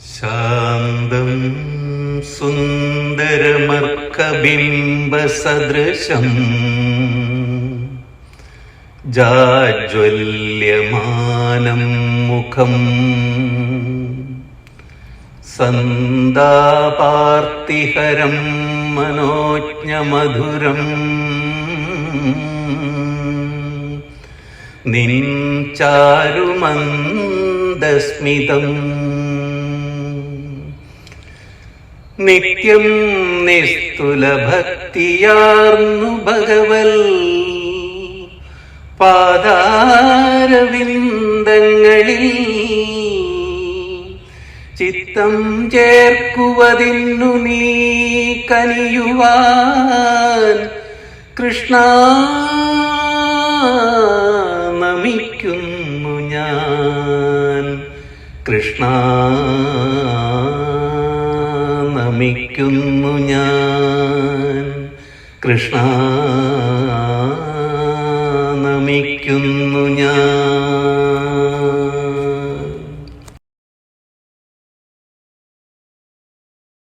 ശാന്തം സുന്ദരമർക്കബിംബസദൃശം ജാജ്വല്യമാനം മുഖം സന്താപാർത്തിഹരം മനോജ്ഞമധുരം നിൻ ചാരുമന്ദസ്മിതം നിത്യം നിസ്തുലഭക്തിയാർന്നു ഭഗവൽ. പാദാരവിന്ദങ്ങളിൽ ചിത്തം ചേർക്കുവതിന്നു നീ കനിയുവാൻ. കൃഷ്ണ നമിക്കുന്നു ഞാൻ. കൃഷ്ണ ജപിക്കുന്നു ഞാൻ. കൃഷ്ണ നമിക്കുന്നു ഞാൻ.